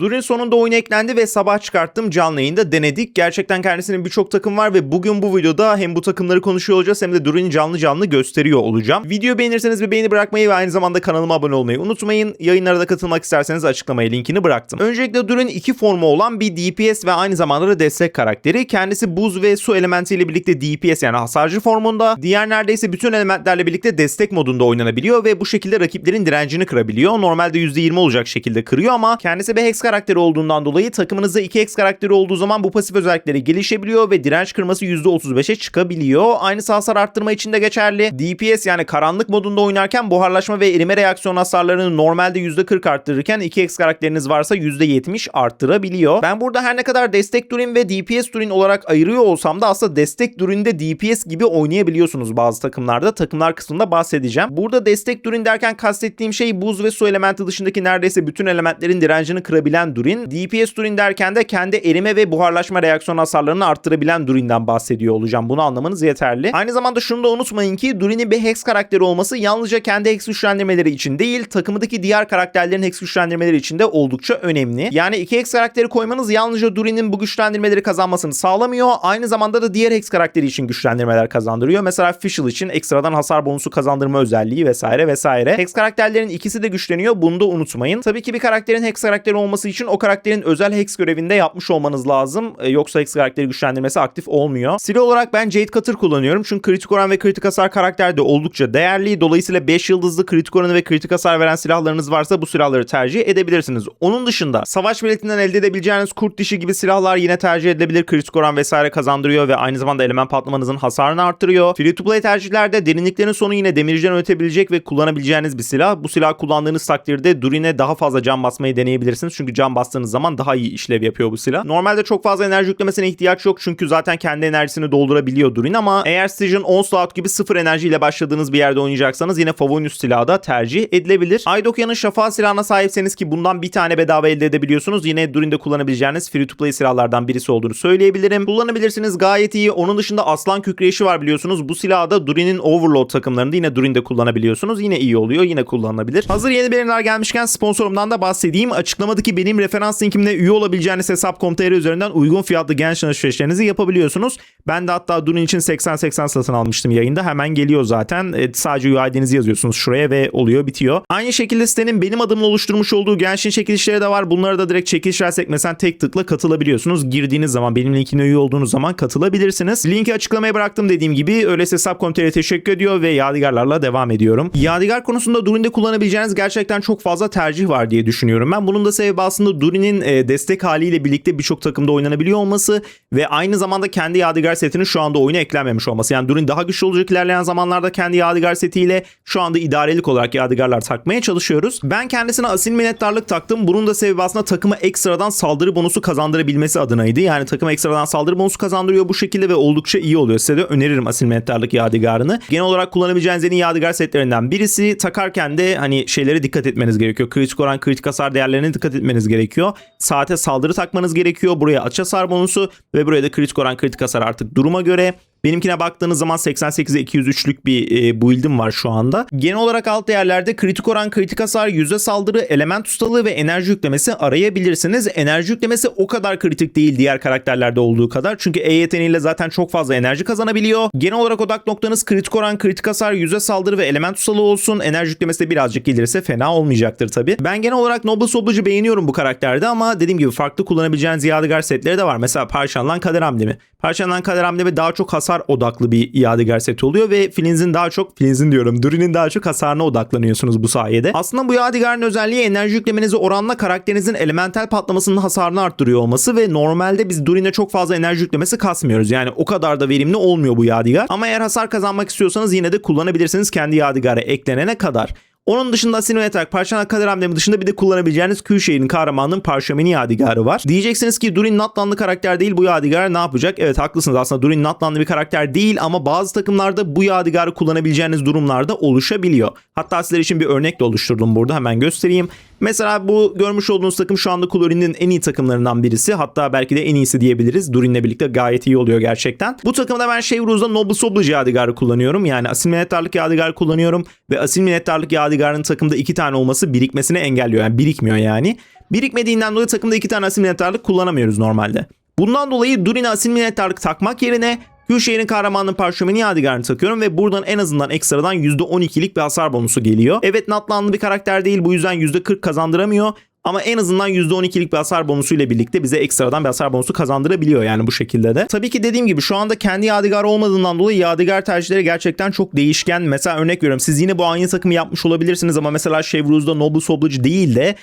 Durin sonunda oyuna eklendi ve sabah çıkarttım canlı yayında denedik. Gerçekten kendisinin birçok takım var ve bugün bu videoda hem bu takımları konuşuyor olacağız hem de Durin'i canlı canlı gösteriyor olacağım. Video beğenirseniz bir beğeni bırakmayı ve aynı zamanda kanalıma abone olmayı unutmayın. Yayınlara da katılmak isterseniz açıklamaya linkini bıraktım. Öncelikle Durin iki formu olan bir DPS ve aynı zamanda da destek karakteri. Kendisi buz ve su elementiyle birlikte DPS yani hasarcı formunda. Diğer neredeyse bütün elementlerle birlikte destek modunda oynanabiliyor ve bu şekilde rakiplerin direncini kırabiliyor. Normalde %20 olacak şekilde kırıyor ama kendisi bir Hex karakteri olduğundan dolayı takımınızda 2 Hex karakteri olduğu zaman bu pasif özellikleri gelişebiliyor ve direnç kırması %35'e çıkabiliyor. Aynısı hasar arttırma için de geçerli. DPS yani karanlık modunda oynarken buharlaşma ve erime reaksiyon hasarlarını normalde %40 arttırırken 2 Hex karakteriniz varsa %70 arttırabiliyor. Ben burada her ne kadar destek Durin ve DPS Durin olarak ayırıyor olsam da aslında destek Durin'de DPS gibi oynayabiliyorsunuz bazı takımlarda. Takımlar kısmında bahsedeceğim. Burada destek Durin derken kastettiğim şey buz ve su elementi dışındaki neredeyse bütün elementlerin direncini kırabilen Durin. DPS Durin derken de kendi erime ve buharlaşma reaksiyon hasarlarını arttırabilen Durin'den bahsediyor olacağım. Bunu anlamanız yeterli. Aynı zamanda şunu da unutmayın ki Durin'in bir Hex karakteri olması yalnızca kendi Hex güçlendirmeleri için değil, takımındaki diğer karakterlerin Hex güçlendirmeleri için de oldukça önemli. Yani iki Hex karakteri koymanız yalnızca Durin'in bu güçlendirmeleri kazanmasını sağlamıyor. Aynı zamanda da diğer Hex karakteri için güçlendirmeler kazandırıyor. Mesela Fischl için ekstradan hasar bonusu kazandırma özelliği vesaire vesaire. Hex karakterlerin ikisi de güçleniyor. Bunu da unutmayın. Tabii ki bir karakterin Hex karakteri olması için o karakterin özel Hex görevinde yapmış olmanız lazım. Ee, yoksa Hex karakteri güçlendirmesi aktif olmuyor. Silah olarak ben Jade Cutter kullanıyorum. Çünkü kritik oran ve kritik hasar karakter de oldukça değerli. Dolayısıyla 5 yıldızlı kritik oranı ve kritik hasar veren silahlarınız varsa bu silahları tercih edebilirsiniz. Onun dışında savaş biletinden elde edebileceğiniz kurt dişi gibi silahlar yine tercih edilebilir. Kritik oran vesaire kazandırıyor ve aynı zamanda element patlamanızın hasarını arttırıyor. Free to play tercihlerde derinliklerin sonu yine demirciden ötebilecek ve kullanabileceğiniz bir silah. Bu silah kullandığınız takdirde Durin'e daha fazla can basmayı deneyebilirsiniz. Çünkü can bastığınız zaman daha iyi işlev yapıyor bu silah. Normalde çok fazla enerji yüklemesine ihtiyaç yok. Çünkü zaten kendi enerjisini doldurabiliyor Durin ama eğer Stygian Onslaught gibi sıfır enerjiyle başladığınız bir yerde oynayacaksanız yine Favonius silahı da tercih edilebilir. Aydokya'nın şafa silahına sahipseniz ki bundan bir tane bedava elde edebiliyorsunuz. Yine Durin'de kullanabileceğiniz free to play silahlardan birisi olduğunu söyleyebilirim. Kullanabilirsiniz gayet iyi. Onun dışında Aslan Kükreşi var biliyorsunuz. Bu silahı da Durin'in Overload takımlarında yine Durin'de kullanabiliyorsunuz. Yine iyi oluyor. Yine kullanılabilir. Hazır yeni bölümler gelmişken sponsorumdan da bahsedeyim. Açıklamadaki benim referans linkimle üye olabileceğiniz hesap.com.tr üzerinden uygun fiyatlı genç alışverişlerinizi yapabiliyorsunuz. Ben de hatta Durin için 80-80 satın almıştım yayında. Hemen geliyor zaten. E, sadece UID'nizi yazıyorsunuz şuraya ve oluyor bitiyor. Aynı şekilde sitenin benim adımla oluşturmuş olduğu gençin çekilişleri de var. Bunlara da direkt çekilişler sekmesen tek tıkla katılabiliyorsunuz. Girdiğiniz zaman benim linkine üye olduğunuz zaman katılabilirsiniz. Linki açıklamaya bıraktım dediğim gibi. Öyleyse hesap.com.tr teşekkür ediyor ve yadigarlarla devam ediyorum. Yadigar konusunda Durin'de kullanabileceğiniz gerçekten çok fazla tercih var diye düşünüyorum. Ben bunun da sebebi aslında Durin'in e, destek haliyle birlikte birçok takımda oynanabiliyor olması ve aynı zamanda kendi Yadigar setinin şu anda oyuna eklenmemiş olması. Yani Durin daha güçlü olacak ilerleyen zamanlarda kendi Yadigar setiyle şu anda idarelik olarak Yadigarlar takmaya çalışıyoruz. Ben kendisine asil minnettarlık taktım. Bunun da sebebi aslında takıma ekstradan saldırı bonusu kazandırabilmesi adınaydı. Yani takıma ekstradan saldırı bonusu kazandırıyor bu şekilde ve oldukça iyi oluyor. Size de öneririm asil minnettarlık Yadigarını. Genel olarak kullanabileceğiniz en iyi Yadigar setlerinden birisi. Takarken de hani şeylere dikkat etmeniz gerekiyor. Kritik oran, kritik hasar değerlerine dikkat etmeniz gerekiyor. Saate saldırı takmanız gerekiyor. Buraya aç hasar bonusu ve buraya da kritik oran, kritik hasar artık duruma göre. Benimkine baktığınız zaman 88'e 203'lük bir e, build'im var şu anda. Genel olarak alt değerlerde kritik oran, kritik hasar, yüzde saldırı, element ustalığı ve enerji yüklemesi arayabilirsiniz. Enerji yüklemesi o kadar kritik değil diğer karakterlerde olduğu kadar. Çünkü E yeteneğiyle zaten çok fazla enerji kazanabiliyor. Genel olarak odak noktanız kritik oran, kritik hasar, yüzde saldırı ve element ustalığı olsun. Enerji yüklemesi de birazcık gelirse fena olmayacaktır tabi. Ben genel olarak Noble Soblacı beğeniyorum bu karakterde ama dediğim gibi farklı kullanabileceğiniz yadigar setleri de var. Mesela Parşanlan Kader Hamlemi. Parşanlan Kader Hamlemi daha çok hasar odaklı bir yadigar seti oluyor ve Flinz'in daha çok Flinz'in diyorum Durin'in daha çok hasarına odaklanıyorsunuz bu sayede. Aslında bu yadigarın özelliği enerji yüklemenizi oranla karakterinizin elemental patlamasının hasarını arttırıyor olması ve normalde biz Durin'e çok fazla enerji yüklemesi kasmıyoruz. Yani o kadar da verimli olmuyor bu yadigar. Ama eğer hasar kazanmak istiyorsanız yine de kullanabilirsiniz kendi yadigara eklenene kadar. Onun dışında Asin Atak, Parşana Kader Hamlemi dışında bir de kullanabileceğiniz Küşehir'in kahramanının Parşameni Yadigarı var. Diyeceksiniz ki Durin Natlanlı karakter değil bu Yadigar ne yapacak? Evet haklısınız aslında Durin Natlanlı bir karakter değil ama bazı takımlarda bu Yadigarı kullanabileceğiniz durumlarda oluşabiliyor. Hatta sizler için bir örnek de oluşturdum burada hemen göstereyim. Mesela bu görmüş olduğunuz takım şu anda Klorin'in en iyi takımlarından birisi. Hatta belki de en iyisi diyebiliriz. Durin'le birlikte gayet iyi oluyor gerçekten. Bu takımda ben Chevruz'da Noble Soblage Yadigar'ı kullanıyorum. Yani asil minnettarlık Yadigar'ı kullanıyorum. Ve asil minnettarlık Yadigar'ın takımda iki tane olması birikmesini engelliyor. Yani birikmiyor yani. Birikmediğinden dolayı takımda iki tane asil minnettarlık kullanamıyoruz normalde. Bundan dolayı Durin'e asil minnettarlık takmak yerine Gülşehir'in kahramanının parşömeni yadigarını takıyorum ve buradan en azından ekstradan %12'lik bir hasar bonusu geliyor. Evet Natlanlı bir karakter değil bu yüzden %40 kazandıramıyor. Ama en azından %12'lik bir hasar bonusu ile birlikte bize ekstradan bir hasar bonusu kazandırabiliyor yani bu şekilde de. Tabii ki dediğim gibi şu anda kendi yadigar olmadığından dolayı yadigar tercihleri gerçekten çok değişken. Mesela örnek veriyorum siz yine bu aynı takımı yapmış olabilirsiniz ama mesela Chevruz'da Noble Soblage değil de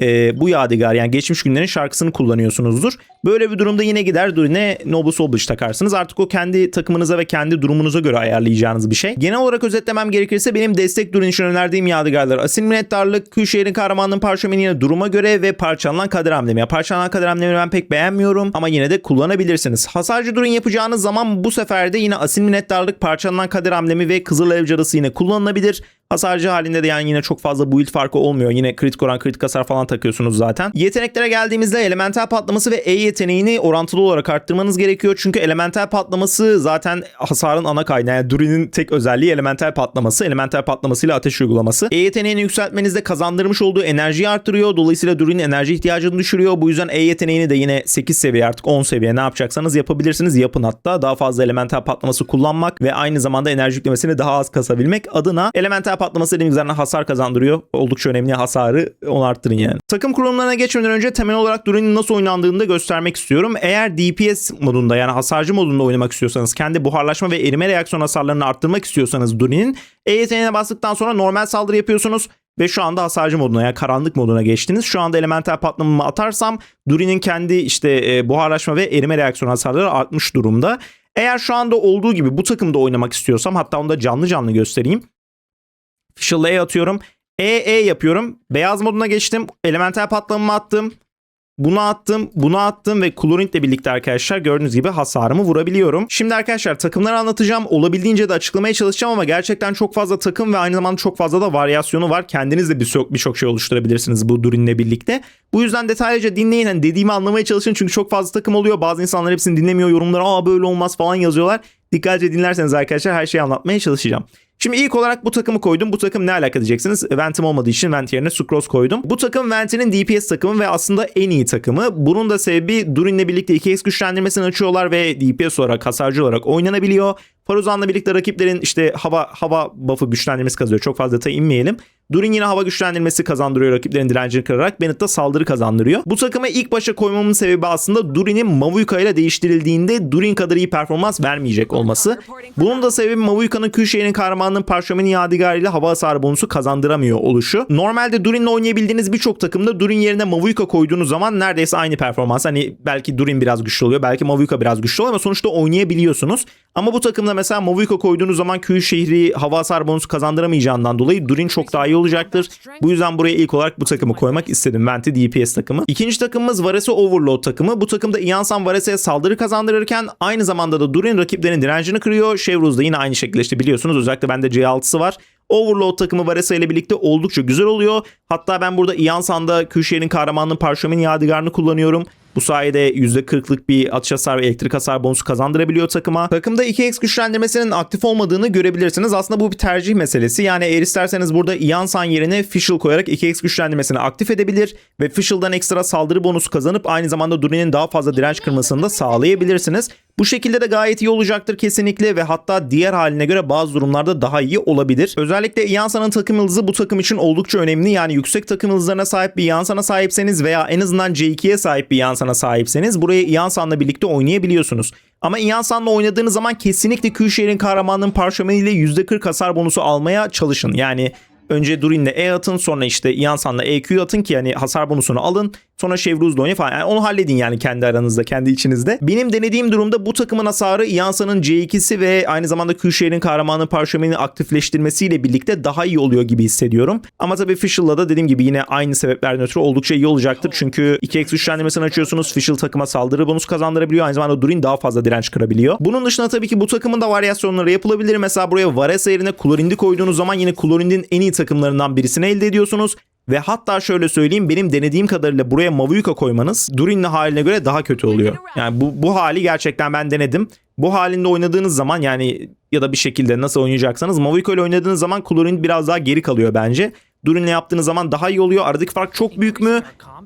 e, bu yadigar yani geçmiş günlerin şarkısını kullanıyorsunuzdur. Böyle bir durumda yine gider Durin'e Noble Soulbridge takarsınız. Artık o kendi takımınıza ve kendi durumunuza göre ayarlayacağınız bir şey. Genel olarak özetlemem gerekirse benim destek Durin için önerdiğim yadigarlar Asil Minnettarlık, Küşehir'in kahramanının parşömeni yine duruma göre ve parçalanan kader hamlemi. Ya parçalanan kader hamlemi ben pek beğenmiyorum ama yine de kullanabilirsiniz. Hasarcı Durin yapacağınız zaman bu sefer de yine Asil Minnettarlık, parçalanan kader hamlemi ve Kızıl Ev Cadısı yine kullanılabilir. Hasarcı halinde de yani yine çok fazla build farkı olmuyor. Yine kritik oran, kritik hasar falan takıyorsunuz zaten. Yeteneklere geldiğimizde elemental patlaması ve E yeteneğini orantılı olarak arttırmanız gerekiyor. Çünkü elemental patlaması zaten hasarın ana kaynağı. Yani Durin'in tek özelliği elemental patlaması. Elemental patlamasıyla ateş uygulaması. E yeteneğini yükseltmenizde kazandırmış olduğu enerjiyi arttırıyor. Dolayısıyla Durin'in enerji ihtiyacını düşürüyor. Bu yüzden E yeteneğini de yine 8 seviye artık 10 seviye ne yapacaksanız yapabilirsiniz. Yapın hatta. Daha fazla elemental patlaması kullanmak ve aynı zamanda enerji yüklemesini daha az kasabilmek adına elemental patlaması dediğimiz üzerine hasar kazandırıyor. Oldukça önemli hasarı onu arttırın yani. Takım kurulumlarına geçmeden önce temel olarak Durin'in nasıl oynandığını da göstermek istiyorum. Eğer DPS modunda yani hasarcı modunda oynamak istiyorsanız kendi buharlaşma ve erime reaksiyon hasarlarını arttırmak istiyorsanız Durin'in E yeteneğine bastıktan sonra normal saldırı yapıyorsunuz ve şu anda hasarcı moduna yani karanlık moduna geçtiniz. Şu anda elemental patlamamı atarsam Durin'in kendi işte e, buharlaşma ve erime reaksiyon hasarları artmış durumda. Eğer şu anda olduğu gibi bu takımda oynamak istiyorsam hatta onu da canlı canlı göstereyim. Official E atıyorum. E E yapıyorum. Beyaz moduna geçtim. Elemental patlamamı attım. Bunu attım, bunu attım ve Klorint ile birlikte arkadaşlar gördüğünüz gibi hasarımı vurabiliyorum. Şimdi arkadaşlar takımları anlatacağım. Olabildiğince de açıklamaya çalışacağım ama gerçekten çok fazla takım ve aynı zamanda çok fazla da varyasyonu var. Kendiniz de birçok bir şey oluşturabilirsiniz bu Durin'le birlikte. Bu yüzden detaylıca dinleyin. Hani dediğimi anlamaya çalışın çünkü çok fazla takım oluyor. Bazı insanlar hepsini dinlemiyor. Yorumlara aa böyle olmaz falan yazıyorlar. Dikkatlice dinlerseniz arkadaşlar her şeyi anlatmaya çalışacağım. Şimdi ilk olarak bu takımı koydum. Bu takım ne alaka diyeceksiniz. Vent'im olmadığı için Vent yerine Sucrose koydum. Bu takım Vent'in DPS takımı ve aslında en iyi takımı. Bunun da sebebi Durin'le birlikte 2x güçlendirmesini açıyorlar ve DPS olarak hasarcı olarak oynanabiliyor. Faruzan'la birlikte rakiplerin işte hava hava buff'ı güçlendirmesi kazanıyor. Çok fazla detaya inmeyelim. Durin yine hava güçlendirmesi kazandırıyor rakiplerin direncini kırarak. Bennett da saldırı kazandırıyor. Bu takımı ilk başa koymamın sebebi aslında Durin'in Mavuika ile değiştirildiğinde Durin kadar iyi performans vermeyecek olması. Bunun da sebebi Mavuika'nın Küşehir'in kahramanının parşömeni yadigarı ile hava hasarı bonusu kazandıramıyor oluşu. Normalde Durin'le oynayabildiğiniz birçok takımda Durin yerine Mavuika koyduğunuz zaman neredeyse aynı performans. Hani belki Durin biraz güçlü oluyor, belki Mavuika biraz güçlü oluyor ama sonuçta oynayabiliyorsunuz. Ama bu takımda mesela Mavuika koyduğunuz zaman Küşehir'i hava hasar bonusu kazandıramayacağından dolayı Durin çok daha iyi olacaktır. Bu yüzden buraya ilk olarak bu takımı koymak istedim. Venti DPS takımı. İkinci takımımız Varese Overload takımı. Bu takımda Iansan Varese'ye saldırı kazandırırken aynı zamanda da Durin rakiplerin direncini kırıyor. Chevruz da yine aynı şekilde işte biliyorsunuz özellikle bende C6'sı var. Overload takımı Varese ile birlikte oldukça güzel oluyor. Hatta ben burada Iansan'da Küşehir'in kahramanının parşömeni yadigarını kullanıyorum. Bu sayede %40'lık bir atış hasar ve elektrik hasar bonusu kazandırabiliyor takıma. Takımda 2x güçlendirmesinin aktif olmadığını görebilirsiniz. Aslında bu bir tercih meselesi. Yani eğer isterseniz burada Iansan yerine Fischl koyarak 2x güçlendirmesini aktif edebilir ve Fischl'dan ekstra saldırı bonusu kazanıp aynı zamanda Durin'in daha fazla direnç kırmasını da sağlayabilirsiniz. Bu şekilde de gayet iyi olacaktır kesinlikle ve hatta diğer haline göre bazı durumlarda daha iyi olabilir. Özellikle Iansan'ın takım yıldızı bu takım için oldukça önemli. Yani yüksek takım yıldızlarına sahip bir Iansan'a sahipseniz veya en azından C2'ye sahip bir Iansan'a sahipseniz buraya Iansan'la birlikte oynayabiliyorsunuz. Ama Iansan'la oynadığınız zaman kesinlikle Küşehir'in kahramanının parşömeniyle %40 hasar bonusu almaya çalışın. Yani önce Durin'le E atın sonra işte Iansan'la EQ atın ki yani hasar bonusunu alın. Sonra Chevruz'la oynayın falan. Yani onu halledin yani kendi aranızda, kendi içinizde. Benim denediğim durumda bu takımın hasarı Iansan'ın C2'si ve aynı zamanda Küşehir'in kahramanı parşömeni aktifleştirmesiyle birlikte daha iyi oluyor gibi hissediyorum. Ama tabii Fischl'la da dediğim gibi yine aynı sebeplerden ötürü oldukça iyi olacaktır. Çünkü 2x güçlendirmesini açıyorsunuz. Fischl takıma saldırı bonus kazandırabiliyor. Aynı zamanda Durin daha fazla direnç kırabiliyor. Bunun dışında tabii ki bu takımın da varyasyonları yapılabilir. Mesela buraya Varese yerine Klorind'i koyduğunuz zaman yine Klorind'in en iyi takımlarından birisini elde ediyorsunuz. Ve hatta şöyle söyleyeyim benim denediğim kadarıyla buraya Mavuika koymanız Durin'li haline göre daha kötü oluyor. Yani bu, bu hali gerçekten ben denedim. Bu halinde oynadığınız zaman yani ya da bir şekilde nasıl oynayacaksanız Mavuika ile oynadığınız zaman Klorin biraz daha geri kalıyor bence. Durin'le yaptığınız zaman daha iyi oluyor. Aradaki fark çok büyük mü?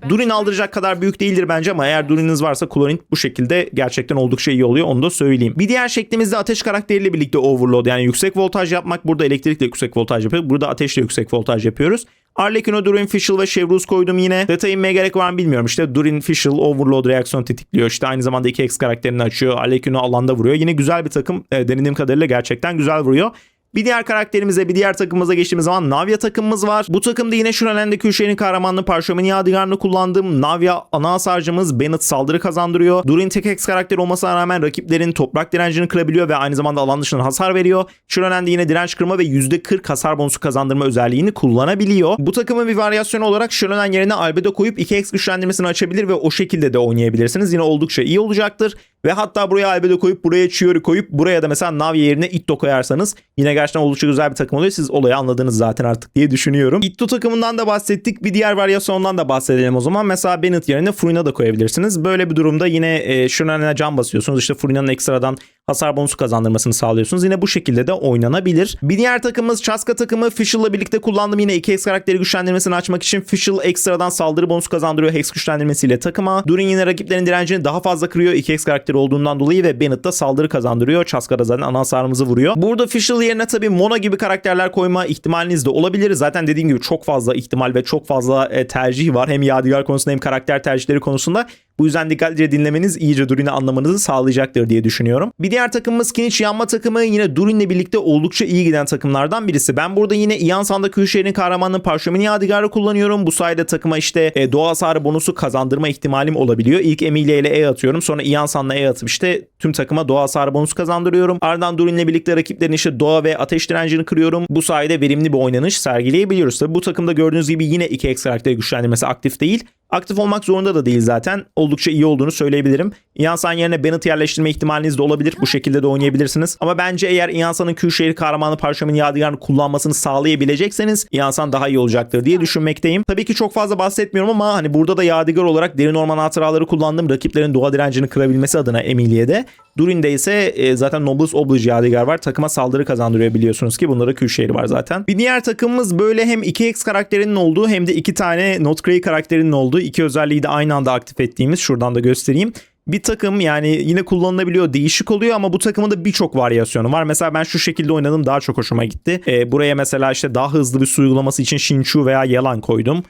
Durin aldıracak kadar büyük değildir bence ama eğer Durin'iniz varsa Klorin bu şekilde gerçekten oldukça iyi oluyor. Onu da söyleyeyim. Bir diğer şeklimizde ateş karakteriyle birlikte overload yani yüksek voltaj yapmak. Burada elektrikle yüksek voltaj yapıyoruz. Burada ateşle yüksek voltaj yapıyoruz. Arlecchino, Durin, Fischl ve Chevruz koydum yine. Detay inmeye gerek var mı bilmiyorum. İşte Durin, Fischl overload reaksiyon tetikliyor. İşte aynı zamanda 2X karakterini açıyor. Arlecchino alanda vuruyor. Yine güzel bir takım. E, denediğim kadarıyla gerçekten güzel vuruyor. Bir diğer karakterimize, bir diğer takımımıza geçtiğimiz zaman Navya takımımız var. Bu takımda yine Şuralen'de Kürşehir'in kahramanlığı Parşömeni Yadigarını kullandığım Navya ana hasarcımız Bennett saldırı kazandırıyor. Durin tek X karakter olmasına rağmen rakiplerin toprak direncini kırabiliyor ve aynı zamanda alan dışından hasar veriyor. Şuralen'de yine direnç kırma ve %40 hasar bonusu kazandırma özelliğini kullanabiliyor. Bu takımın bir varyasyonu olarak Şuralen yerine Albedo koyup 2X güçlendirmesini açabilir ve o şekilde de oynayabilirsiniz. Yine oldukça iyi olacaktır. Ve hatta buraya Albedo koyup buraya Chiori koyup buraya da mesela Navya yerine Itto koyarsanız yine gerçekten oldukça güzel bir takım oluyor. Siz olayı anladınız zaten artık diye düşünüyorum. Itto takımından da bahsettik. Bir diğer varyasyondan da bahsedelim o zaman. Mesela Bennett yerine Furina da koyabilirsiniz. Böyle bir durumda yine e, Shunan'a can basıyorsunuz. İşte Furina'nın ekstradan hasar bonusu kazandırmasını sağlıyorsunuz. Yine bu şekilde de oynanabilir. Bir diğer takımımız Chaska takımı. Fischl'la birlikte kullandım yine 2X karakteri güçlendirmesini açmak için. Fischl ekstradan saldırı bonusu kazandırıyor Hex güçlendirmesiyle takıma. Durin yine rakiplerin direncini daha fazla kırıyor 2X karakteri olduğundan dolayı ve Bennett da saldırı kazandırıyor. Chaska da zaten ana hasarımızı vuruyor. Burada Fischl yerine tabii Mona gibi karakterler koyma ihtimaliniz de olabilir. Zaten dediğim gibi çok fazla ihtimal ve çok fazla e, tercih var. Hem Yadigar konusunda hem karakter tercihleri konusunda. Bu yüzden dikkatlice dinlemeniz iyice Durin'i anlamanızı sağlayacaktır diye düşünüyorum. Bir diğer takımımız Kiniç yanma takımı yine Durin'le birlikte oldukça iyi giden takımlardan birisi. Ben burada yine Iansan'da Köyşehir'in kahramanının parşömeni yadigarı kullanıyorum. Bu sayede takıma işte e, doğa hasarı bonusu kazandırma ihtimalim olabiliyor. İlk Emilia ile E atıyorum. Sonra Iansan'la E atıp işte tüm takıma doğa hasarı bonusu kazandırıyorum. Ardından Durin'le birlikte rakiplerin işte doğa ve ateş direncini kırıyorum. Bu sayede verimli bir oynanış sergileyebiliyoruz. Tabi bu takımda gördüğünüz gibi yine 2X karakteri güçlendirmesi aktif değil. Aktif olmak zorunda da değil zaten. Oldukça iyi olduğunu söyleyebilirim. Iansan yerine Bennett yerleştirme ihtimaliniz de olabilir. Bu şekilde de oynayabilirsiniz. Ama bence eğer Iansan'ın Kürşehir kahramanı parşömen yadigarını kullanmasını sağlayabilecekseniz Iansan daha iyi olacaktır diye düşünmekteyim. Tabii ki çok fazla bahsetmiyorum ama hani burada da yadigar olarak derin orman hatıraları kullandım. Rakiplerin doğa direncini kırabilmesi adına Emilia'de. Durin'de ise e, zaten Nobles Oblige yadigar var. Takıma saldırı kazandırıyor biliyorsunuz ki. Bunda da Kürşehir var zaten. Bir diğer takımımız böyle hem 2X karakterinin olduğu hem de iki tane Not Grey karakterinin olduğu iki özelliği de aynı anda aktif ettiğimiz. Şuradan da göstereyim bir takım yani yine kullanılabiliyor değişik oluyor ama bu takımın da birçok varyasyonu var. Mesela ben şu şekilde oynadım daha çok hoşuma gitti. Ee, buraya mesela işte daha hızlı bir su uygulaması için Shinchu veya Yalan koydum.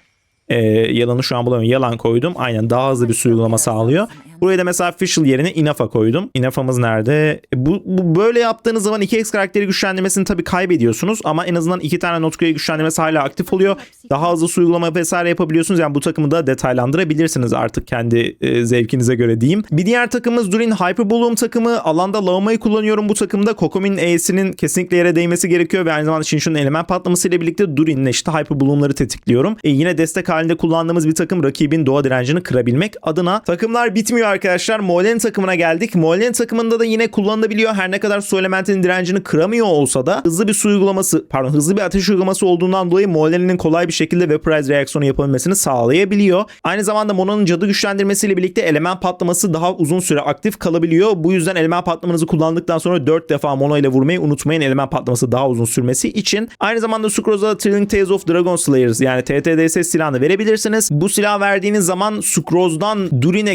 Ee, yalanı şu an bulamıyorum. Yalan koydum. Aynen daha hızlı bir su uygulama sağlıyor. Buraya da mesela Fischl yerine Inafa koydum. Inafa'mız nerede? E, bu, bu böyle yaptığınız zaman 2X karakteri güçlendirmesini tabii kaybediyorsunuz ama en azından iki tane Notku'ya güçlendirmesi hala aktif oluyor. Daha hızlı su uygulama vesaire yapabiliyorsunuz. Yani bu takımı da detaylandırabilirsiniz artık kendi e, zevkinize göre diyeyim. Bir diğer takımımız Durin Hyper Bloom takımı. Alanda Lauma'yı kullanıyorum bu takımda. Kokomin E'sinin kesinlikle yere değmesi gerekiyor ve aynı zamanda Shinshu'nun element patlaması ile birlikte Durin'le işte Hyper Bloom'ları tetikliyorum. E, yine destek halinde kullandığımız bir takım rakibin doğa direncini kırabilmek adına. Takımlar bitmiyor arkadaşlar. Molen takımına geldik. Molen takımında da yine kullanılabiliyor. Her ne kadar su elementinin direncini kıramıyor olsa da hızlı bir su uygulaması, pardon hızlı bir ateş uygulaması olduğundan dolayı Molen'in kolay bir şekilde vaporize reaksiyonu yapabilmesini sağlayabiliyor. Aynı zamanda Mona'nın cadı güçlendirmesiyle birlikte element patlaması daha uzun süre aktif kalabiliyor. Bu yüzden element patlamanızı kullandıktan sonra 4 defa Mono ile vurmayı unutmayın. Element patlaması daha uzun sürmesi için. Aynı zamanda Sucrose'a Trilling Tales of Dragon Slayers yani TTDS silahını verebilirsiniz. Bu silah verdiğiniz zaman Sucrose'dan Durin'e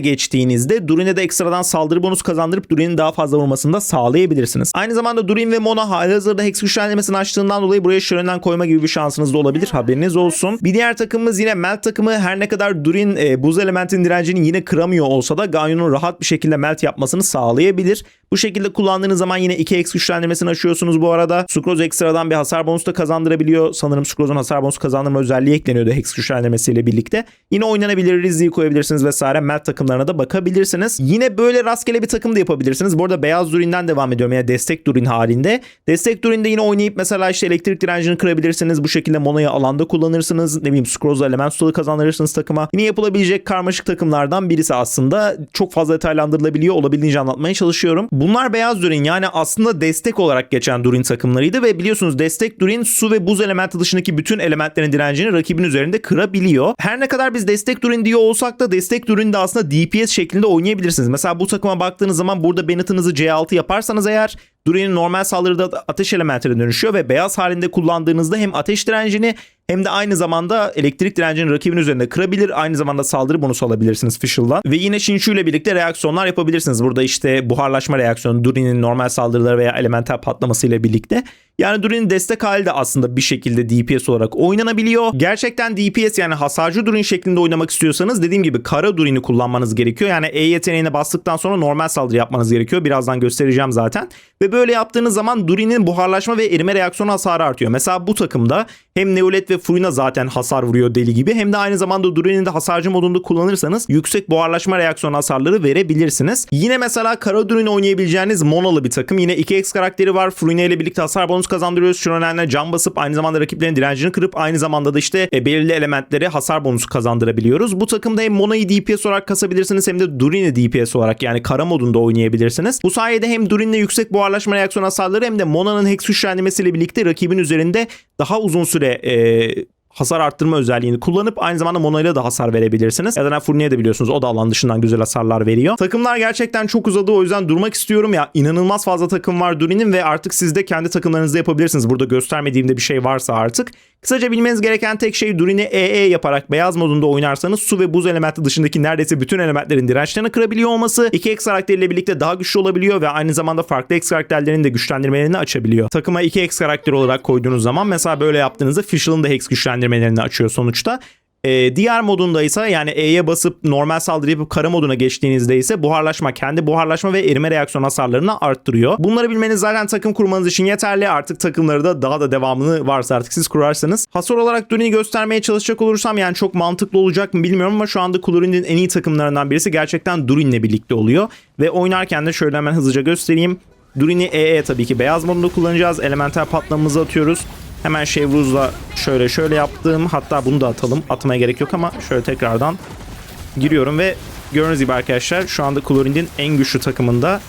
geçtiğinizde Durin'e de ekstradan saldırı bonus kazandırıp Durin'in daha fazla vurmasını da sağlayabilirsiniz. Aynı zamanda Durin ve Mona halihazırda Hex güçlendirmesini açtığından dolayı buraya Şören'den koyma gibi bir şansınız da olabilir. Haberiniz olsun. Bir diğer takımımız yine Melt takımı. Her ne kadar Durin e, buz elementin direncini yine kıramıyor olsa da Ganyon'un rahat bir şekilde melt yapmasını sağlayabilir. Bu şekilde kullandığınız zaman yine 2x güçlendirmesini açıyorsunuz bu arada. Sucrose ekstradan bir hasar bonusu da kazandırabiliyor. Sanırım Sucrose'un hasar bonusu kazandırma özelliği ekleniyordu Hex güçlendirmesiyle birlikte. Yine oynanabilir, Rizzi'yi koyabilirsiniz vesaire. Melt takımlarına da bakabilirsiniz kullanabilirsiniz. Yine böyle rastgele bir takım da yapabilirsiniz. Bu arada beyaz Durin'den devam ediyorum. Yani destek Durin halinde. Destek Durin'de yine oynayıp mesela işte elektrik direncini kırabilirsiniz. Bu şekilde Mono'yu alanda kullanırsınız. Ne bileyim Scrolls'la element stalı kazandırırsınız takıma. Yine yapılabilecek karmaşık takımlardan birisi aslında. Çok fazla detaylandırılabiliyor. Olabildiğince anlatmaya çalışıyorum. Bunlar beyaz Durin yani aslında destek olarak geçen Durin takımlarıydı ve biliyorsunuz destek Durin su ve buz elementi dışındaki bütün elementlerin direncini rakibin üzerinde kırabiliyor. Her ne kadar biz destek Durin diyor olsak da destek Durin de aslında DPS şeklinde oynayabilirsiniz. Mesela bu takıma baktığınız zaman burada Bennett'ınızı C6 yaparsanız eğer Durin'in normal saldırıda da ateş elementine dönüşüyor ve beyaz halinde kullandığınızda hem ateş direncini hem de aynı zamanda elektrik direncini rakibin üzerinde kırabilir. Aynı zamanda saldırı bonusu alabilirsiniz Fischl'dan. Ve yine Shinshu ile birlikte reaksiyonlar yapabilirsiniz. Burada işte buharlaşma reaksiyonu, Durin'in normal saldırıları veya elemental patlaması ile birlikte. Yani Durin'in destek hali de aslında bir şekilde DPS olarak oynanabiliyor. Gerçekten DPS yani hasarcı Durin şeklinde oynamak istiyorsanız dediğim gibi kara Durin'i kullanmanız gerekiyor. Yani E yeteneğine bastıktan sonra normal saldırı yapmanız gerekiyor. Birazdan göstereceğim zaten. Ve böyle yaptığınız zaman Durin'in buharlaşma ve erime reaksiyonu hasarı artıyor. Mesela bu takımda hem Neolet ve Furina zaten hasar vuruyor deli gibi hem de aynı zamanda Durin'in de hasarcı modunda kullanırsanız yüksek buharlaşma reaksiyonu hasarları verebilirsiniz. Yine mesela Kara Durin oynayabileceğiniz monalı bir takım. Yine 2x karakteri var. Furina ile birlikte hasar bonus kazandırıyoruz. Şu nedenle can basıp aynı zamanda rakiplerin direncini kırıp aynı zamanda da işte e, belirli elementlere hasar bonusu kazandırabiliyoruz. Bu takımda hem Mona'yı DPS olarak kasabilirsiniz hem de Durin'i DPS olarak yani kara modunda oynayabilirsiniz. Bu sayede hem Durin'le yüksek buharlaşma reaksiyon hasarları hem de Mona'nın Hex güçlendirmesiyle birlikte rakibin üzerinde daha uzun süre e, hasar arttırma özelliğini kullanıp aynı zamanda Mono ile de hasar verebilirsiniz. Ya da Furniye de biliyorsunuz o da alan dışından güzel hasarlar veriyor. Takımlar gerçekten çok uzadı o yüzden durmak istiyorum ya. inanılmaz fazla takım var Durin'in ve artık siz de kendi takımlarınızda yapabilirsiniz. Burada göstermediğimde bir şey varsa artık. Kısaca bilmeniz gereken tek şey Durin'i EE yaparak beyaz modunda oynarsanız su ve buz elementi dışındaki neredeyse bütün elementlerin dirençlerini kırabiliyor olması 2X karakteriyle birlikte daha güçlü olabiliyor ve aynı zamanda farklı X karakterlerin de güçlendirmelerini açabiliyor. Takıma 2X karakter olarak koyduğunuz zaman mesela böyle yaptığınızda Fischl'ın da Hex güçlendirmelerini açıyor sonuçta. Ee, diğer modunda ise yani E'ye basıp normal saldırı yapıp kara moduna geçtiğinizde ise buharlaşma kendi buharlaşma ve erime reaksiyon hasarlarını arttırıyor. Bunları bilmeniz zaten takım kurmanız için yeterli. Artık takımları da daha da devamını varsa artık siz kurarsanız. Hasar olarak Durin'i göstermeye çalışacak olursam yani çok mantıklı olacak mı bilmiyorum ama şu anda Colorin'in en iyi takımlarından birisi gerçekten Durin'le birlikte oluyor. Ve oynarken de şöyle hemen hızlıca göstereyim. Durin'i EE tabii ki beyaz modunda kullanacağız. Elemental patlamamızı atıyoruz. Hemen Chevruz'la şöyle şöyle yaptım. Hatta bunu da atalım. Atmaya gerek yok ama şöyle tekrardan giriyorum ve gördüğünüz gibi arkadaşlar şu anda Colorin'in en güçlü takımında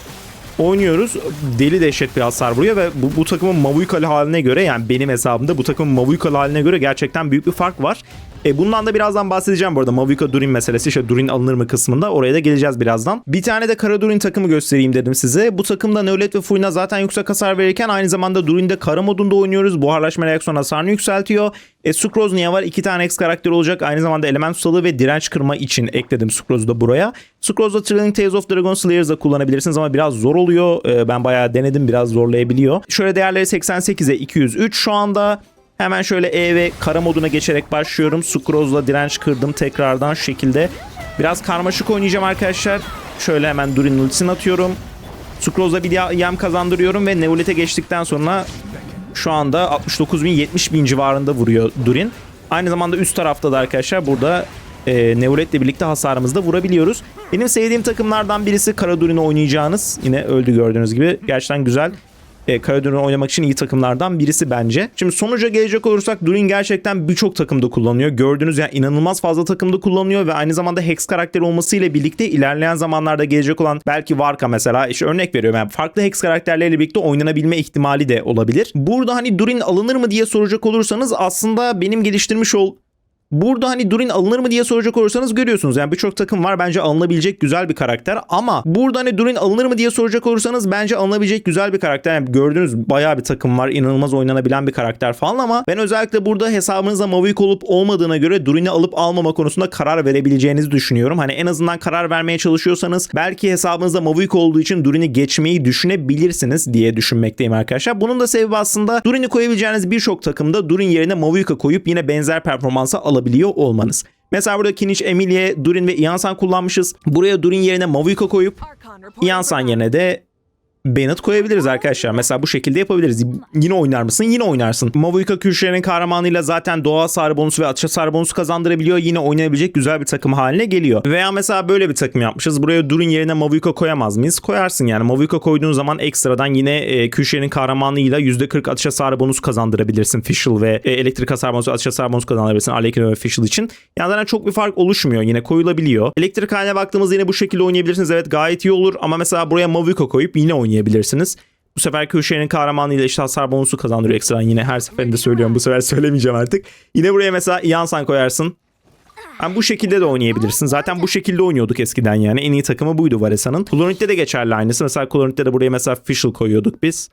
oynuyoruz. Deli dehşet bir hasar vuruyor ve bu, bu takımın Mavuikal haline göre yani benim hesabımda bu takımın Mavuikal haline göre gerçekten büyük bir fark var. E bundan da birazdan bahsedeceğim bu arada. Mavuika Durin meselesi. İşte Durin alınır mı kısmında. Oraya da geleceğiz birazdan. Bir tane de Kara Durin takımı göstereyim dedim size. Bu takımda Neolet ve Furina zaten yüksek hasar verirken aynı zamanda Durin'de kara modunda oynuyoruz. Buharlaşma reaksiyon hasarını yükseltiyor. E Sucrose niye var? İki tane X karakter olacak. Aynı zamanda element tutalı ve direnç kırma için ekledim Sucrose'u da buraya. Sucrose'da Trilling Tales of Dragon Slayers da kullanabilirsiniz ama biraz zor oluyor. E, ben bayağı denedim. Biraz zorlayabiliyor. Şöyle değerleri 88'e 203 şu anda. Hemen şöyle E ve kara moduna geçerek başlıyorum. Sucrose'la direnç kırdım tekrardan şu şekilde. Biraz karmaşık oynayacağım arkadaşlar. Şöyle hemen Durin ultisini atıyorum. Sucrose'la bir yem kazandırıyorum ve Neolith'e geçtikten sonra şu anda 69 bin 70 bin civarında vuruyor Durin. Aynı zamanda üst tarafta da arkadaşlar burada e, Neolith'le birlikte hasarımızı da vurabiliyoruz. Benim sevdiğim takımlardan birisi Kara Durin'i oynayacağınız. Yine öldü gördüğünüz gibi. Gerçekten güzel e, Kara oynamak için iyi takımlardan birisi bence. Şimdi sonuca gelecek olursak Durin gerçekten birçok takımda kullanıyor. Gördüğünüz yani inanılmaz fazla takımda kullanıyor ve aynı zamanda Hex karakteri olmasıyla birlikte ilerleyen zamanlarda gelecek olan belki Varka mesela işte örnek veriyorum yani farklı Hex karakterleriyle birlikte oynanabilme ihtimali de olabilir. Burada hani Durin alınır mı diye soracak olursanız aslında benim geliştirmiş ol Burada hani Durin alınır mı diye soracak olursanız görüyorsunuz. Yani birçok takım var bence alınabilecek güzel bir karakter. Ama burada hani Durin alınır mı diye soracak olursanız bence alınabilecek güzel bir karakter. Yani gördüğünüz bayağı bir takım var. inanılmaz oynanabilen bir karakter falan ama ben özellikle burada hesabınızda Mavic olup olmadığına göre Durin'i alıp almama konusunda karar verebileceğinizi düşünüyorum. Hani en azından karar vermeye çalışıyorsanız belki hesabınızda Mavic olduğu için Durin'i geçmeyi düşünebilirsiniz diye düşünmekteyim arkadaşlar. Bunun da sebebi aslında Durin'i koyabileceğiniz birçok takımda Durin yerine Mavic'a koyup yine benzer performansa alabilirsiniz alabiliyor olmanız. Mesela burada Kiniç, Emilie, Durin ve Iansan kullanmışız. Buraya Durin yerine Mavuika koyup Iansan yerine de Bennett koyabiliriz arkadaşlar. Mesela bu şekilde yapabiliriz. Yine oynar mısın? Yine oynarsın. Mavuika Kürşehir'in kahramanıyla zaten doğa hasar bonusu ve atış hasar bonusu kazandırabiliyor. Yine oynayabilecek güzel bir takım haline geliyor. Veya mesela böyle bir takım yapmışız. Buraya Durun yerine Mavuika koyamaz mıyız? Koyarsın yani. Mavuika koyduğun zaman ekstradan yine e, Kürşehir'in kahramanıyla %40 atış hasar bonusu kazandırabilirsin. Fischl ve e, elektrik hasar bonusu, atış hasar bonusu kazandırabilirsin. Arlekin ve Fischl için. Yani zaten çok bir fark oluşmuyor. Yine koyulabiliyor. Elektrik haline baktığımızda yine bu şekilde oynayabilirsiniz. Evet gayet iyi olur ama mesela buraya Mavuika koyup yine oynayabilirsiniz. Bu sefer Kürşehir'in kahramanıyla işte hasar bonusu kazandırıyor ekstradan yine her seferinde söylüyorum bu sefer söylemeyeceğim artık. Yine buraya mesela Iansan koyarsın. Yani bu şekilde de oynayabilirsin. Zaten bu şekilde oynuyorduk eskiden yani. En iyi takımı buydu Varesa'nın. Klorit'te de geçerli aynısı. Mesela Klorit'te de buraya mesela Fischl koyuyorduk biz.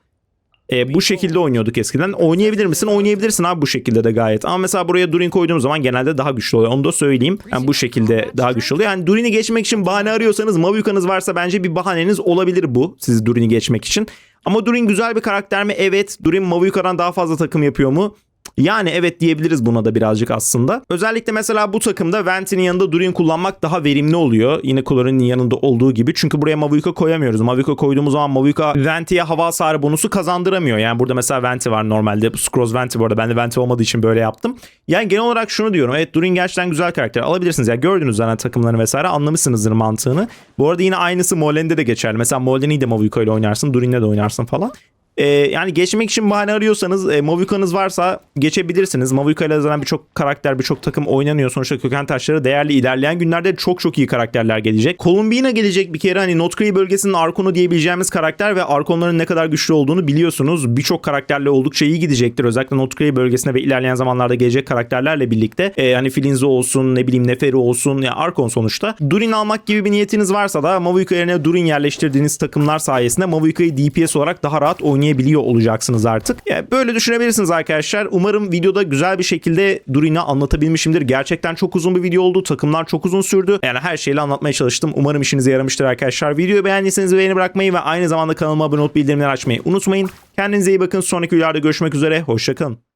E, bu şekilde oynuyorduk eskiden. Oynayabilir misin? Oynayabilirsin abi bu şekilde de gayet. Ama mesela buraya Durin koyduğum zaman genelde daha güçlü oluyor. Onu da söyleyeyim. Yani bu şekilde daha güçlü oluyor. Yani Durin'i geçmek için bahane arıyorsanız Mavyuka'nız varsa bence bir bahaneniz olabilir bu. Siz Durin'i geçmek için. Ama Durin güzel bir karakter mi? Evet. Durin Mavyuka'dan daha fazla takım yapıyor mu? Yani evet diyebiliriz buna da birazcık aslında. Özellikle mesela bu takımda Venti'nin yanında Durin kullanmak daha verimli oluyor. Yine Colorin'in yanında olduğu gibi. Çünkü buraya Mavuika koyamıyoruz. Mavuika koyduğumuz zaman Mavuika Venti'ye hava hasarı bonusu kazandıramıyor. Yani burada mesela Venti var normalde. Scrolls Venti bu arada. Ben de Venti olmadığı için böyle yaptım. Yani genel olarak şunu diyorum. Evet Durin gerçekten güzel karakter. Alabilirsiniz. Ya gördünüz zaten takımlarını vesaire. Anlamışsınızdır mantığını. Bu arada yine aynısı Molen'de de geçerli. Mesela Molen'i de Mavuika ile oynarsın. Durin'le de oynarsın falan. Ee, yani geçmek için bahane arıyorsanız e, Mavuika'nız varsa geçebilirsiniz. Mavuika ile zaten birçok karakter birçok takım oynanıyor. Sonuçta köken taşları değerli ilerleyen günlerde çok çok iyi karakterler gelecek. Columbina gelecek bir kere hani Notkree bölgesinin Arkon'u diyebileceğimiz karakter ve Arkon'ların ne kadar güçlü olduğunu biliyorsunuz. Birçok karakterle oldukça iyi gidecektir. Özellikle Notkree bölgesine ve ilerleyen zamanlarda gelecek karakterlerle birlikte. E, hani Filinzo olsun ne bileyim Neferi olsun ya Arkon sonuçta. Durin almak gibi bir niyetiniz varsa da Mavuika yerine Durin yerleştirdiğiniz takımlar sayesinde Mavuika'yı DPS olarak daha rahat oynayabilirsiniz oynayabiliyor olacaksınız artık. Yani böyle düşünebilirsiniz arkadaşlar. Umarım videoda güzel bir şekilde Durin'i anlatabilmişimdir. Gerçekten çok uzun bir video oldu. Takımlar çok uzun sürdü. Yani her şeyle anlatmaya çalıştım. Umarım işinize yaramıştır arkadaşlar. Videoyu beğendiyseniz beğeni bırakmayı ve aynı zamanda kanalıma abone olup bildirimleri açmayı unutmayın. Kendinize iyi bakın. Sonraki videolarda görüşmek üzere. Hoşçakalın.